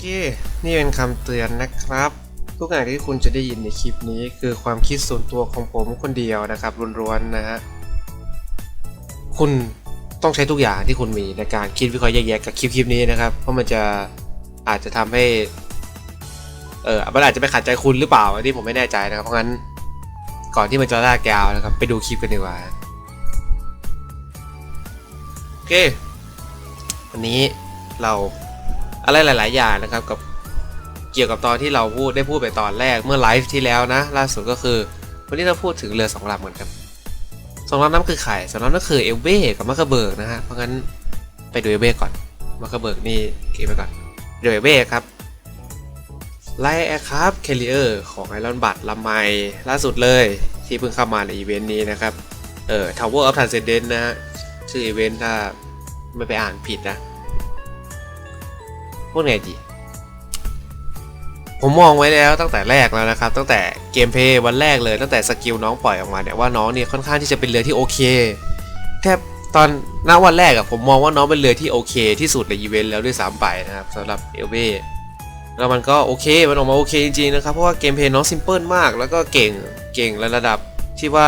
เค นี่เป็นคำเตือนนะครับ ทุกอย่างที่คุณจะได้ยินในคลิปนี้ คือความคิดส่วนตัวของผมคนเดียวนะครับล้วนๆนะฮะ คุณต้องใช้ทุกอย่างที่คุณมีในการคิดวิเคราะห์แยกแยะกับคลิปคลิปนี้นะครับ เพราะมันจะอาจจะทำให้ เออมันอาจจะไปขัดใจคุณหรือเปล่าอันนี้ผมไม่แน่ใจนะครับ เพราะงั้นก่อนที่มันจะลากยาวนะครับ ไปดูคลิปกันดีกว่าโอเค วันนี้เรา อะไรหลาย ๆ อย่างนะครับกับเกี่ยวกับตอนที่เราพูดได้พูดไปตอนแรกเมื่อไลฟ์ที่แล้วนะ ล่าสุดก็คือ วันนี้เราพูดถึงเรือสองลำเหมือนกันสองลำนั้นคือใครสองลำนั้นคือเอลเบ้กับมัคเคเบิร์กนะฮะเพราะงั้นไปดูเอลเบ้ก่อนมัคเคเบิร์กนี่เก็บไปก่อนเดี๋ยวเอลเบ้ครับไลแอร์ครับแคริเออร์ของไอรอนบัตลำใหม่ล่าสุดเลยที่เพิ่งเข้ามาในอีเวนต์นี้นะครับเอ่อ Tower of Transcendence นะฮะชื่ออีเวนต์ถ้าไม่ไปอ่านผิดนะ พูดไงดี ผมมองไว้แล้วตั้งแต่แรกแล้วนะครับ ตั้งแต่เกมเพย์วันแรกเลยตั้งแต่สกิลน้องปล่อยออกมาเนี่ยว่าน้องเนี่ยค่อนข้างที่จะเป็นเรือที่โอเคแทบตอนณวันแรกอะผมมองว่าน้องเป็นเรือที่โอเค ที่สุดในอีเวนต์แล้วด้วยซ้ำไปนะครับสำหรับเอลเบแล้วมันก็โอเคมันออกมาโอเคจริงๆนะครับเพราะว่าเกมเพย์น้องซิมเพิลมาก แล้วก็เก่งเก่งระดับที่ว่า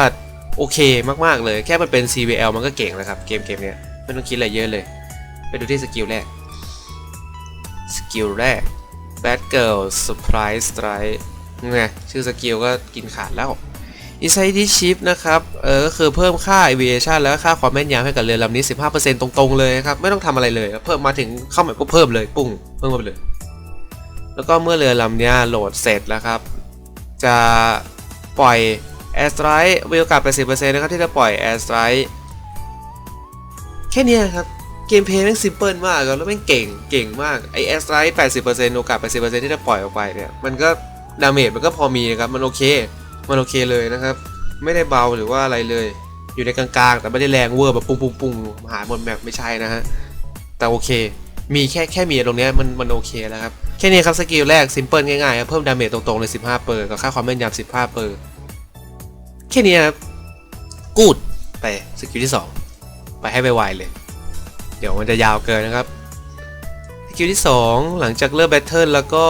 โอเคมากๆเลย แค่มันเป็น CVL มันก็เก่งแล้วครับ เกมเกมเนี้ยไม่ต้องคิดอะไรเยอะเลย ไปดูที่สกิลแรก สกิลแรก Bad Girl Surprise Strike ไงชื่อสกิลก็กินขาดแล้ว Inside this ship นะครับ เออก็คือเพิ่มค่า aviation แล้วค่าความแม่นยำให้กับเรือลำนี้ 15%ตรงๆเลยนะครับ ไม่ต้องทำอะไรเลย เพิ่มมาถึงเข้าใหม่ก็เพิ่มเลยปุ้งเพิ่มมาไปเลย แล้วก็เมื่อเรือลำนี้โหลดเสร็จแล้วครับ จะปล่อย Air Strike มีโอกาส80%นะครับที่จะปล่อย Air Strike แค่นี้ครับ กมเพลย์แม่งซิมเพิลมากแล้วแม่งเก่งเก่งมากไอแอสไลท์80%โอกาส80%ที่จะปล่อยออกไปเนี่ยมันก็ดาเมจมันก็พอมีนะครับมันโอเคมันโอเคเลยนะครับ ไม่ได้เบาหรือว่าอะไรเลย อยู่ในกลางๆ แต่ไม่ได้แรงเวอร์แบบปุ้งปุ้งปุ้งหายหมดแมปไม่ใช่นะฮะแต่โอเค มีแค่แค่มีตรงเนี้ยมันมันโอเคแล้วครับแค่นี้ครับสกิลแรกซิมเพิลง่ายๆครับเพิ่มดาเมจตรงๆเลย15เปอร์กับค่าความแม่นยำ15เปอร์แค่นี้ครับกูดไปสกิลที่ 2 ไปให้ไวๆเลย เดี๋ยวมันจะยาวเกินนะครับสกิลที่ 2 หลังจากเริ่มแบทเทิลแล้วก็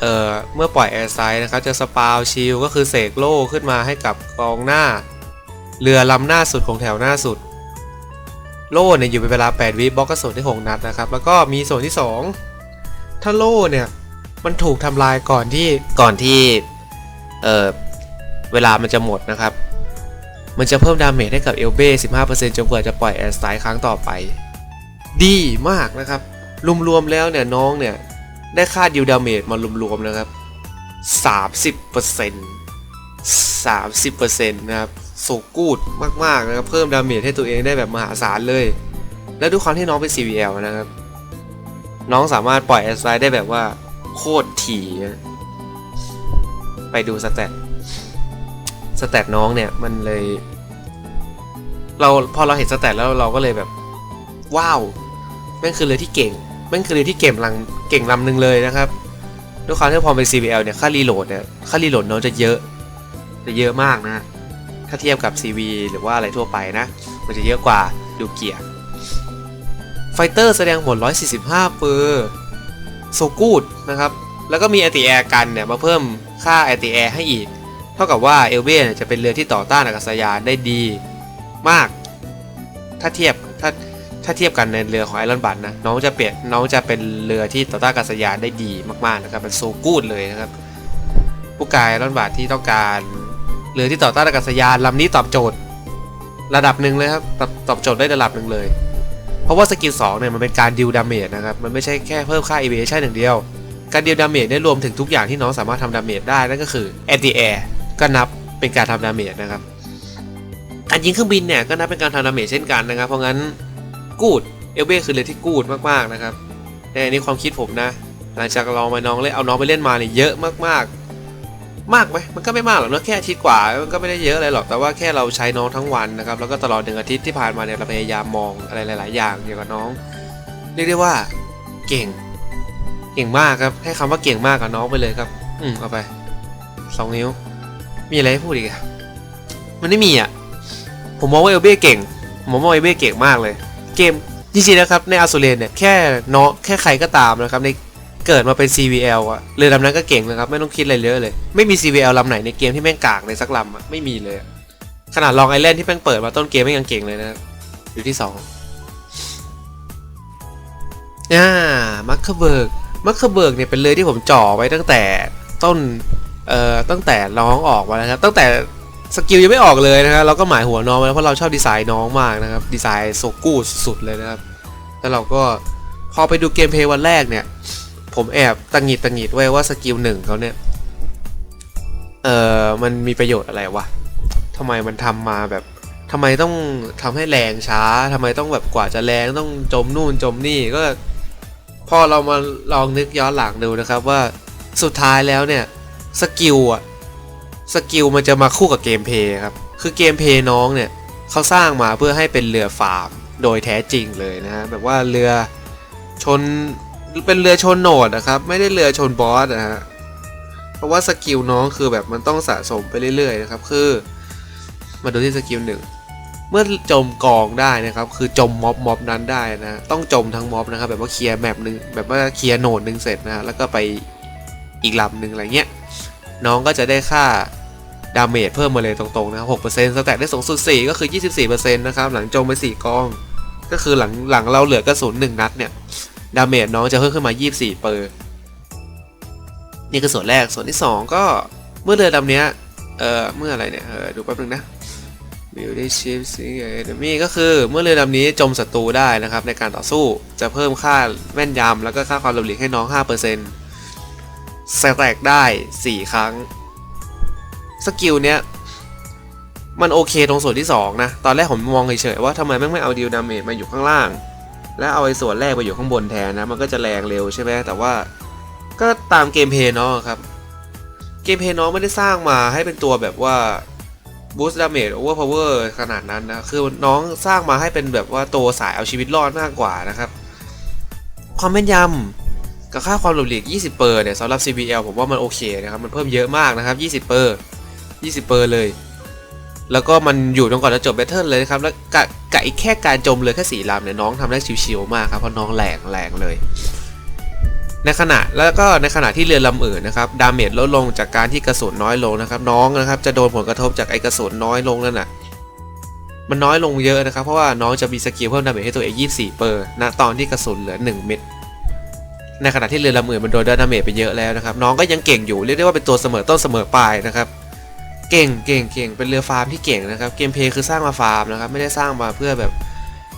เอ่อเมื่อปล่อยแอร์ไซด์นะครับจะสปาวชิลก็คือเสกโล่ขึ้นมาให้กับกองหน้า เรือลำหน้าสุดของแถวหน้าสุด โล่เนี่ยอยู่เป็นเวลา 8 วิบล็อกก็ส่วนที่ 6 นัดนะครับ แล้วก็มีส่วนที่ 2 ถ้าโล่เนี่ยมันถูกทำลายก่อนที่ก่อนที่เอ่อเวลามันจะหมดนะครับ มันจะเพิ่มดาเมจให้กับเอลเบ้15%จนกว่าจะปล่อยแอร์สไตล์ครั้งต่อไป ดีมากนะครับ รวมๆแล้วเนี่ยน้องเนี่ย ได้ค่าดิวดาเมจมารวมๆนะครับ 30% 30%นะครับโซกูดมากๆนะครับเพิ่มดาเมจให้ตัวเองได้แบบมหาศาลเลย และด้วยความที่น้องเป็น CVL นะครับ น้องสามารถปล่อยแอสไตล์ได้แบบว่า โคตรถี่ ไปดูสเตต สแตทน้องเนี่ยมันเลย เราพอเราเห็นสแตทแล้วเราก็เลยแบบ ว้าวแม่งคือเรือที่เก่งแม่งคือเรือที่เก่งลังเก่งลำหนึ่งเลยนะครับด้วยความที่พอเป็น CVL เนี่ยค่ารีโหลดเนี่ยค่ารีโหลดน้องจะเยอะจะเยอะมากนะถ้าเทียบกับ CV หรือว่าอะไรทั่วไปนะ มันจะเยอะกว่าดูเกียร์ไฟเตอร์แสดงผล145 เปอร์โซกูดนะครับ แล้วก็มี anti air กันเนี่ย มาเพิ่มค่า anti air ให้อีก เท่ากับว่าเอลเบียจะเป็นเรือที่ต่อต้านอากาศยานได้ดีมาก ถ้าเทียบถ้าถ้าเทียบกันในเรือของไอรอนบัตนะน้องจะเปลี่ยนน้องจะเป็นเรือที่ต่อต้านอากาศยานได้ดีมากๆนะครับเป็นโซกูดเลยนะครับ ผู้กายไอรอนบัตที่ต้องการเรือที่ต่อต้านอากาศยานลำนี้ตอบโจทย์ ระดับหนึ่งเลยครับตอบตอบโจทย์ได้ระดับหนึ่งเลย เพราะว่าสกิล2เนี่ยมันเป็นการดิวดาเมจนะครับมันไม่ใช่แค่เพิ่มค่า e v a s i o n อย่างเดียว การดิวดาเมจได้รวมถึงทุกอย่างที่น้องสามารถทำดาเมจได้นั่นก็คือ anti air ก็นับเป็นการทำดาเมจนะครับ การยิงเครื่องบินเนี่ยก็นับเป็นการทำดาเมจเช่นกันนะครับ เพราะงั้นกูดเอลเบ้คือเรือที่กูดมากๆนะครับแต่อันนี้ความคิดผมนะ หลังจากลองไปน้องเล่นเอาน้องไปเล่นมาเนี่ยเยอะมากๆ มากไหมมันก็ไม่มากหรอกเนอะแค่อาทิตย์กว่ามันก็ไม่ได้เยอะอะไรหรอกแต่ว่าแค่เราใช้น้องทั้งวันนะครับแล้วก็ตลอดหนึ่งอาทิตย์ที่ผ่านมาเนี่ยเราพยายามมองอะไรหลาย ๆ อย่างเกี่ยวกับน้องเรียกได้ว่าเก่งเก่งมากครับให้คำว่าเก่งมากกับน้องไปเลยครับ อืมเอาไปสองนิ้ว มีอะไรให้พูดอีกมันไม่มีอะ ผมมองว่าเอลเบ้เก่ง ผมมองว่าเอลเบ้เก่งมากเลย เกมจริงๆนะครับในอาซูเรนเนี่ยแค่เน้องแค่ใครก็ตามนะครับในเกิดมาเป็น CVL อะเรือลำนั้นก็เก่งนะครับ ไม่ต้องคิดอะไรเยอะเลย ไม่มี CVL ลำไหนในเกมที่แม่งกากเลยสักลำอะไม่มีเลย ขนาดลองไอแลนด์ที่แม่งเปิดมาต้นเกมแม่งยังเก่งเลยนะอยู่ที่สองอ่ามัคเคเบิร์กมัคเคเบิร์กเนี่ยเป็นเรือที่ผมจ่อไว้ตั้งแต่ต้น เอ่อตั้งแต่น้องออกมาแล้วครับตั้งแต่สกิลยังไม่ออกเลยนะครับเราก็หมายหัวน้องไว้แล้วเพราะเราชอบดีไซน์น้องมากนะครับดีไซน์โซกู้สุดเลยนะครับแล้วเราก็พอไปดูเกมเพลย์วันแรกเนี่ย ผมแอบตังหิดตังหิดไว้ว่าสกิลหนึ่งเขาเนี่ยเอ่อมันมีประโยชน์อะไรวะทำไมมันทำมาแบบทำไมต้องทำให้แรงช้าทำไมต้องแบบกว่าจะแรงต้องจมนู่นจมนี่ก็พอเรามาลองนึกย้อนหลังดูนะครับว่าสุดท้ายแล้วเนี่ย สกิลอะสกิลมันจะมาคู่กับเกมเพย์ครับ คือเกมเพย์น้องเนี่ยเขาสร้างมาเพื่อให้เป็นเรือฟาร์มโดยแท้จริงเลยนะฮะแบบว่าเรือชนเป็นเรือชนโหนดนะครับ ไม่ได้เรือชนบอสนะฮะเพราะว่าสกิลน้องคือแบบมันต้องสะสมไปเรื่อยๆนะครับ คือมาดูที่สกิลหนึ่งเมื่อจมกองได้นะครับ คือจมม็อบม็อบนั้นได้นะต้องจมทั้งม็อบนะครับ แบบว่าเคลียร์แมปหนึ่งแบบว่าเคลียร์โหนดหนึ่งเสร็จนะฮะแล้วก็ไปอีกลำหนึ่งอะไรเงี้ย น้องก็จะได้ค่าดาเมจเพิ่มมาเลยตรงๆนะครับ6%สแต็กได้สูงสุด 4 ก็คือ 24%นะครับหลังจมไป 4กอง ก็คือหลังหลังเราเหลือกระสุน1นัดเนี่ย ดาเมจน้องจะเพิ่มขึ้นมา 24 เปอร์ นี่คือส่วนแรกส่วนที่ 2 ก็เมื่อเรือลำเนี้ยเอ่อเมื่ออะไรเนี่ยเออดูแป๊บนึงนะวิวได้ชิปซิเอเมีก็คือเมื่อเรือลำนี้จมศัตรูได้นะครับ ในการต่อสู้จะเพิ่มค่าแม่นยำแล้วก็ค่าความหลบหลีกให้น้อง 5% สแต็กได้ 4 ครั้ง สกิลเนี้ย มันโอเคตรงส่วนที่ 2 นะ ตอนแรกผมมองเฉยๆว่าทำไมแม่งไม่เอาดิวดาเมจมาอยู่ข้างล่าง แล้วเอาไอ้ส่วนแรกไปอยู่ข้างบนแทนนะ มันก็จะแรงเร็วใช่ไหมแต่ว่าก็ตามเกมเพย์เนาะครับ เกมเพย์น้องไม่ได้สร้างมาให้เป็นตัวแบบว่า boost damage over power ขนาดนั้นนะ คือน้องสร้างมาให้เป็นแบบว่าตัวสายเอาชีวิตรอดมากกว่านะครับ ความแม่นยำ กับค่าความหลบหลีก 20 เปอร์เนี่ยสำหรับ CBL ผมว่ามันโอเคนะครับ มันเพิ่มเยอะมากนะครับ 20 เปอร์ 20 เปอร์เลย แล้วก็มันอยู่จนก่อนจะจบแบทเทิลเลยนะครับ แล้วกะกะอีกแค่การจมเลยแค่สี่ลำเนี่ยน้องทำได้ชิวๆมากครับ เพราะน้องแรงแรงเลย ในขณะแล้วก็ในขณะที่เรือลำอื่นนะครับ ดาเมจลดลงจากการที่กระสุนน้อยลงนะครับ น้องนะครับจะโดนผลกระทบจากไอกระสุนน้อยลงนั่นน่ะมันน้อยลงเยอะนะครับ เพราะว่าน้องจะมีสกิลเพิ่มดาเมจให้ตัวเอง 24 เปอร์ ณ ตอนที่กระสุนเหลือ 1 เม็ด ในขณะที่เรือลำอื่นมันโดนดาเมจไปเยอะแล้วนะครับ น้องก็ยังเก่งอยู่เรียกได้ว่าเป็นตัวเสมอต้นเสมอปลายนะครับเก่งเก่งเก่งเป็นเรือฟาร์มที่เก่งนะครับเกมเพย์คือสร้างมาฟาร์มนะครับไม่ได้สร้างมาเพื่อแบบ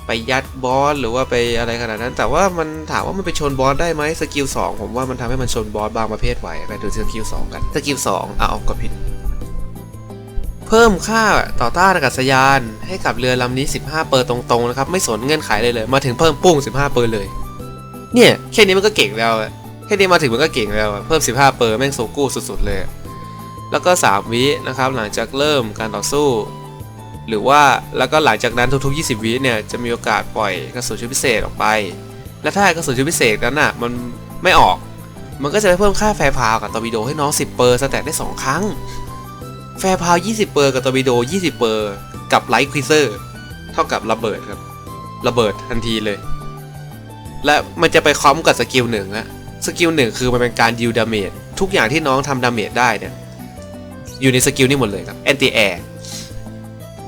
ไปยัดบอสหรือว่าไปอะไรขนาดนั้น แต่ว่ามันถามว่ามันไปชนบอสได้ไหมสกิล2ผมว่ามันทำให้มันชนบอสบางประเภทไหวไปดูสกิล2กันสกิล2อะเอากดผิด เพิ่มค่าต่อต้านอากาศยานให้กับเรือลำนี้ 15 เปอร์ตรงๆนะครับไม่สนเงื่อนไขเลยเลย มาถึงเพิ่มปุ้ง 15 เปอร์เลย เนี่ยแค่นี้มันก็เก่งแล้วอะแค่นี้มาถึงมันก็เก่งแล้วเพิ่ม 15 เปอร์แม่งโซกู้สุด ๆ เลย แล้วก็ 3 วินะครับหลังจากเริ่มการต่อสู้ หรือว่าแล้วก็หลังจากนั้นทุกๆ 20 วิเนี่ยจะมีโอกาสปล่อยกระสุนชุดพิเศษออกไป และถ้ากระสุนชุดพิเศษนั้นอะมันไม่ออก มันก็จะไปเพิ่มค่าแฟร์พาวกับตอร์ปิโดให้น้อง 10 เปอร์สแต็กได้ 2 ครั้ง แฟร์พาว 20 เปอร์กับตอร์ปิโด 20 เปอร์กับไลท์ควิเซอร์เท่ากับระเบิดครับระเบิดทันทีเลย และมันจะไปคอมกับสกิลหนึ่งอะสกิลหนึ่งคือมันเป็นการดิวดาเมจทุกอย่างที่น้องทำดาเมจได้เนี่ยอยู่ในสกิลนี้หมดเลยครับแอนตี้แอร์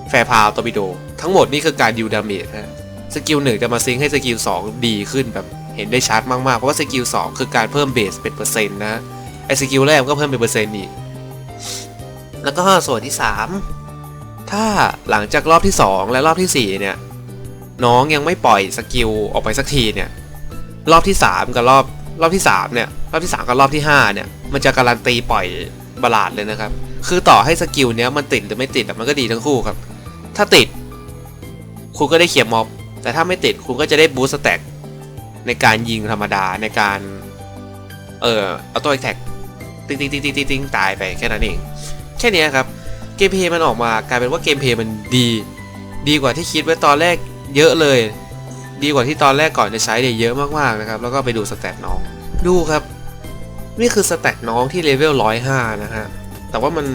แฟร์พาวตอร์ปิโด ทั้งหมดนี่คือการดิวดาเมจนะสกิลหนึ่งจะมาซิงให้สกิล2ดีขึ้นแบบเห็นได้ชัดมากๆ เพราะว่าสกิล2คือการเพิ่มเบสเป็นเปอร์เซ็นต์นะไอสกิลแรกก็เพิ่มเป็นเปอร์เซ็นต์อีกแล้วก็ส่วนที่ 3 ถ้าหลังจากรอบที่ 2 และรอบที่ 4 เนี่ย น้องยังไม่ปล่อยสกิลออกไปสักทีเนี่ย รอบที่ 3 กับรอบรอบที่3เนี่ยรอบที่ 3 กับรอบที่ 5 เนี่ย มันจะการันตีปล่อยบาลาดเลยนะครับ คือต่อให้สกิลเนี้ยมันติดหรือไม่ติดมันก็ดีทั้งคู่ครับ ถ้าติด คุณก็ได้เคลียม็อบ แต่ถ้าไม่ติดคุณก็จะได้บูสต์สแต็กในการยิงธรรมดาในการ เอ่อเอาตัวแท็กติ๊งติ๊งติ๊งติ๊งติ๊งติ๊งตายไปแค่นั้นเอง แค่นี้ครับ เกมเพลย์มันออกมากลายเป็นว่าเกมเพลย์มันดี ดีกว่าที่คิดไว้ตอนแรกเยอะเลย ดีกว่าที่ตอนแรกก่อนจะใช้เนี่ยเยอะมากๆนะครับ แล้วก็ไปดูสแตทน้อง ดูครับ นี่คือสแตทน้องที่เลเวล105 นะฮะ แต่ว่ามัน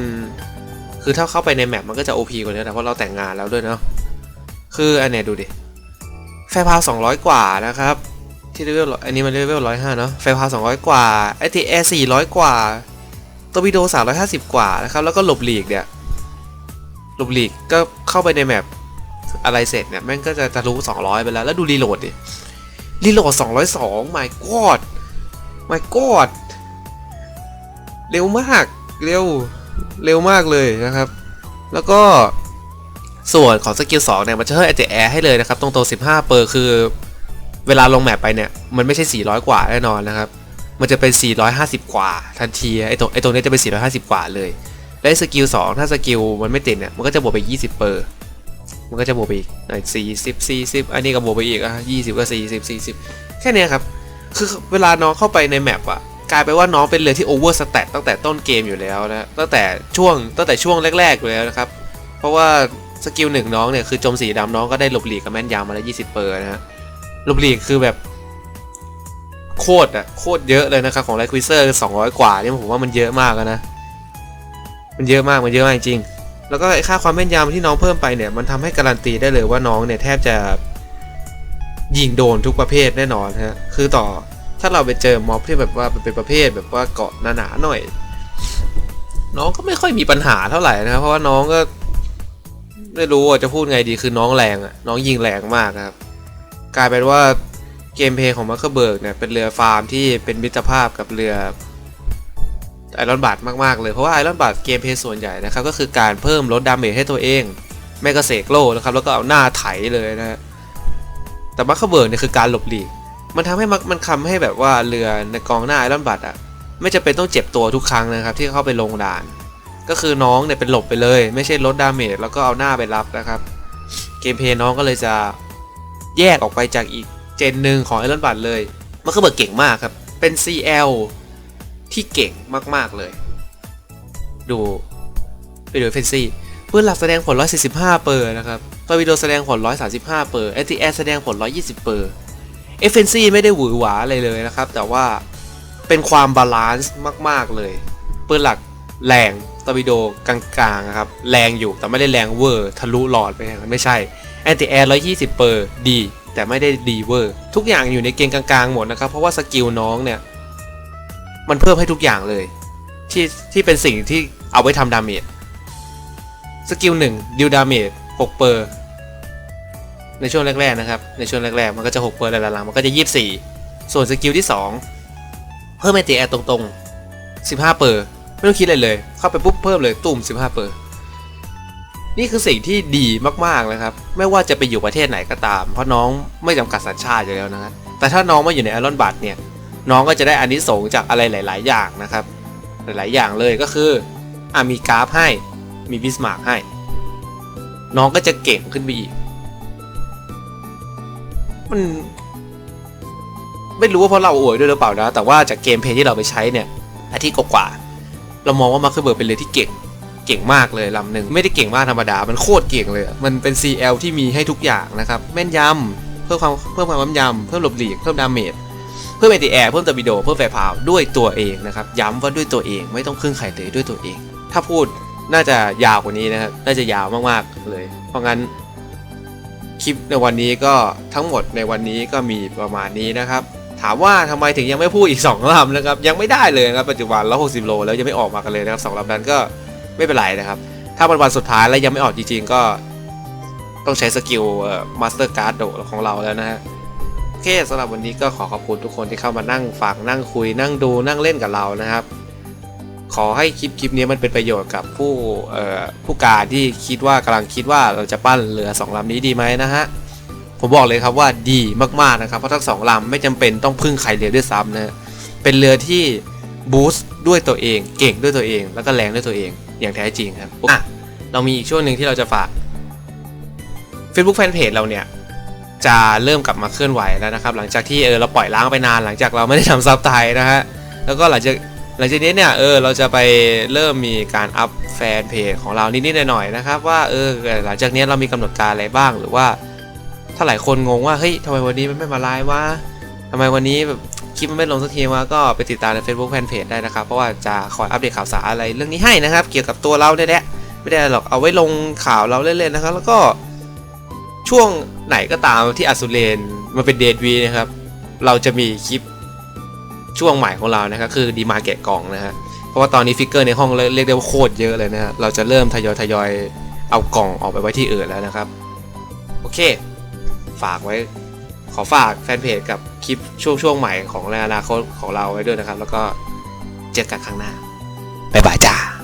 คือถ้าเข้าไปในแมปมันก็จะ OP กว่านี้แต่ว่าเราแต่งงานแล้วด้วยเนาะ คืออันเนี้ยดูดิ แฟร์พาว 200 กว่านะครับ ที่เลเวลอันนี้มันเลเวลร้อยห้าเนาะไฟพาสองร้อยกว่าไอทีแอร์สี่ร้อยกว่าตัววิโอสามร้อยห้าสิบกว่านะครับ แล้วก็หลบหลีกเนี่ย หลบหลีกก็เข้าไปในแมป อะไรเสร็จเนี่ยแม่งก็จะทะลุสองร้อยไปแล้ว แล้วดูรีโหลดดิ รีโหลดสองร้อยสอง my god my god เร็วมาก เร็ว เร็วมากเลยนะครับ แล้วก็ส่วนของสกิล2เนี่ย มันจะเพิ่ม a อ r ให้เลยนะครับ ตรงตัว 15 เปอร์คือ เวลาลงแมปไปเนี่ย มันไม่ใช่ 400 กว่าแน่นอนนะครับ มันจะเป็น 450 กว่าทันที ไอตัวไอตัวนี้จะเป็น 450 กว่าเลย และสกิล2ถ้าสกิลมันไม่ติดเนี่ย มันก็จะบวกไป 20 เปอร์ มันก็จะบวกไปอีกหน่อย40 40อันนี้ก็บวกไปอีกอะ20ก็40 40แค่นี้ครับ คือเวลาน้องเข้าไปในแมปอะกลายไปว่าน้องเป็นเรือที่โอเวอร์สแตทตั้งแต่ต้นเกมอยู่แล้วนะตั้งแต่ช่วงตั้งแต่ช่วงแรกๆอยู่แล้วนะครับ เพราะว่าสกิลหนึ่งน้องเนี่ยคือโจมสีดำน้องก็ได้หลบหลีกกับแม่นยำมาแล้ว20เปอร์นะฮะหลบหลีกคือแบบโคตรอะโคตรเยอะเลยนะครับของไลควิเซอร์200กว่าเนี่ยผมว่ามันเยอะมากนะ มันเยอะมากมันเยอะมากจริง แล้วก็ไอค่าความแม่นยำที่น้องเพิ่มไปเนี่ยมันทำให้การันตีได้เลยว่าน้องเนี่ยแทบจะยิงโดนทุกประเภทแน่นอนฮะคือต่อถ้าเราไปเจอม็อบที่แบบว่าเป็นประเภทแบบว่าเกาะหนาๆหน่อย น้องก็ไม่ค่อยมีปัญหาเท่าไหร่นะครับเพราะว่าน้องก็ไม่รู้จะพูดไงดีคือน้องแรงอะน้องยิงแรงมากครับ กลายเป็นว่าเกมเพลย์ของมาร์คเบิร์กเนี่ยเป็นเรือฟาร์มที่เป็นมิตรภาพกับเรือ ไอรอนบัตมากๆเลย เพราะว่าไอรอนบัตเกมเพลย์ส่วนใหญ่นะครับก็คือการเพิ่มลดดาเมจให้ตัวเองแม่ก็เสกโล่นะครับแล้วก็เอาหน้าไถเลยนะฮะแต่มาร์คเบิร์กเนี่ยคือการหลบหลีก มันทำให้มันทำให้แบบว่าเรือในกองหน้าไอรอนบัตอะไม่จำเป็นต้องเจ็บตัวทุกครั้งนะครับที่เข้าไปลงด่าน ก็คือน้องเนี่ยเป็นหลบไปเลย ไม่ใช่ลดดาเมจแล้วก็เอาหน้าไปรับนะครับ เกมเพลย์น้องก็เลยจะแยกออกไปจากอีกเจนหนึ่งของไอรอนบัตเลยมาร์คเบิร์กเก่งมากครับเป็น CL ที่เก่งมากๆเลย ดูไปดูเฟนซี่ปืนหลักแสดงผล 145 เปอร์นะครับตัววิดีโอแสดงผล 135 เปอร์ STS แอแสดงผล 120 เปอร์ FNC ไม่ได้หวือหวาอะไรเลยนะครับ แต่ว่าเป็นความบาลานซ์มาก ๆ เลยปืนหลักแรงตัววิดีโอกลางๆนะครับ แรงอยู่แต่ไม่ได้แรงเวอร์ทะลุหลอดไปอย่างนั้นไม่ใช่ Anti-Air 120 เปอร์ดี แต่ไม่ได้ดีเวอร์ ทุกอย่างอยู่ในเกณฑ์กลางๆ หมดนะครับ เพราะว่าสกิลน้องเนี่ย มันเพิ่มให้ทุกอย่างเลย ที่ที่เป็นสิ่งที่เอาไว้ทำดาเมจสกิลหนึ่งดิวดาเมจ6เปอร์ในช่วงแรกๆนะครับ ในช่วงแรกๆ มันก็จะ6เปอร์แต่หลังๆมันก็จะ 24 ส่วนสกิลที่ 2 เพิ่มไอตีแอร์ตรงๆ 15 เปอร์ไม่ต้องคิดอะไรเลย เข้าไปปุ๊บเพิ่มเลยตุ่ม 15 เปอร์นี่คือสิ่งที่ดีมากๆเลยครับ ไม่ว่าจะไปอยู่ประเทศไหนก็ตาม เพราะน้องไม่จำกัดสัญชาติอยู่แล้วนะครับแต่ถ้าน้องมาอยู่ในไอรอนบัตเนี่ย น้องก็จะได้อานิสงจากอะไรหลาย ๆ อย่างนะครับ หลาย ๆ อย่างเลยก็คืออะมีกราฟให้มีบิสมาร์กให้ น้องก็จะเก่งขึ้นไปอีก มัน ไม่รู้ว่าเพราะเราอวยด้วยหรือเปล่านะ แต่ว่าจากเกมเพย์ที่เราไปใช้เนี่ยอาทิตย์กว่าๆเรามองว่ามาร์คเบิร์กเป็นเรือที่เก่งเก่งมากเลยลำหนึ่งไม่ได้เก่งมากธรรมดา มันโคตรเก่งเลย มันเป็น CL ที่มีให้ทุกอย่างนะครับ แม่นยำเพิ่มความเพิ่มความแม่นยำเพิ่มหลบหลีกเพิ่มดาเมจ พิ่มเอทีแอร์เพิ่มตอร์ปิโดเพิ่มแฟร์พาวด้วยตัวเองนะครับย้ำว่าด้วยตัวเองไม่ต้องพึ่งใครเลยด้วยตัวเอง ถ้าพูดน่าจะยาวกว่านี้นะครับน่าจะยาวมากๆเลย เพราะงั้นคลิปในวันนี้ก็ทั้งหมดในวันนี้ก็มีประมาณนี้นะครับ ถามว่าทำไมถึงยังไม่พูดอีก2ลำนะครับยังไม่ได้เลยครับปัจจุบันแล้ว60โลแล้วยังไม่ออกมากันเลยนะครับสองลำนั้นก็ไม่เป็นไรนะครับ ถ้าวันวันสุดท้ายแล้วยังไม่ออกจริงๆก็ต้องใช้สกิลมาสเตอร์การ์ดของเราแล้วนะฮะ เคสำหรับวันนี้ก็ขอขอบคุณทุกคนที่เข้ามานั่งฟังนั่งคุย นั่งดูนั่งเล่นกับเรานะครับ ขอให้คลิปคลิปนี้มันเป็นประโยชน์กับผู้เอ่อผู้การที่คิดว่ากำลังคิดว่าเราจะปั้นเรือสองลำนี้ดีไหมนะฮะผมบอกเลยครับว่าดีมากๆนะครับ เพราะทั้งสองลำไม่จำเป็นต้องพึ่งใครเรือด้วยซ้ำนะฮะเป็นเรือที่บูสต์ด้วยตัวเอง เก่งด้วยตัวเอง แล้วก็แรงด้วยตัวเอง อย่างแท้จริงครับอะเรามีอีกช่วงหนึ่งที่เราจะฝาก Facebook Fanpage เราเนี่ย จะเริ่มกลับมาเคลื่อนไหวแล้วนะครับ หลังจากที่เออเราปล่อยล้างไปนานหลังจากเราไม่ได้ทำซับไทยนะฮะแล้วก็หลังจากหลังจากนี้เนี่ยเออเราจะไปเริ่มมีการอัพแฟนเพจของเรานิดๆหน่อยๆนะครับ ว่าเออหลังจากนี้เรามีกำหนดการอะไรบ้างหรือว่า ถ้าหลายคนงงว่าเฮ้ยทำไมวันนี้มันไม่มาไลฟ์วะทำไมวันนี้แบบคลิปมันไม่ลงสักทีวะก็ไปติดตามใน Facebook Fanpage ได้นะครับ เพราะว่าจะคอยอัปเดตข่าวสารอะไรเรื่องนี้ให้นะครับ เกี่ยวกับตัวเราเนี่ยแหละไม่ได้หรอกเอาไว้ลงข่าวเราเล่นๆนะครับ แล้วก็ ช่วงไหนก็ตามที่อสุเรนมาเป็นเดดวีนะครับ เราจะมีคลิปช่วงใหม่ของเรานะครับคือดีมาแกะกล่องนะฮะเพราะว่าตอนนี้ฟิกเกอร์ในห้องเรียกได้ว่าโคตรเยอะเลยนะฮะเราจะเริ่มทยอยทยอยเอากล่องออกไปไว้ที่อื่นแล้วนะครับโอเค ฝากไว้ขอฝากแฟนเพจกับคลิปช่วงช่วงใหม่ของในอนาคตของเราไว้ด้วยนะครับ แล้วก็เจอกันครั้งหน้าบ๊ายบายจ้า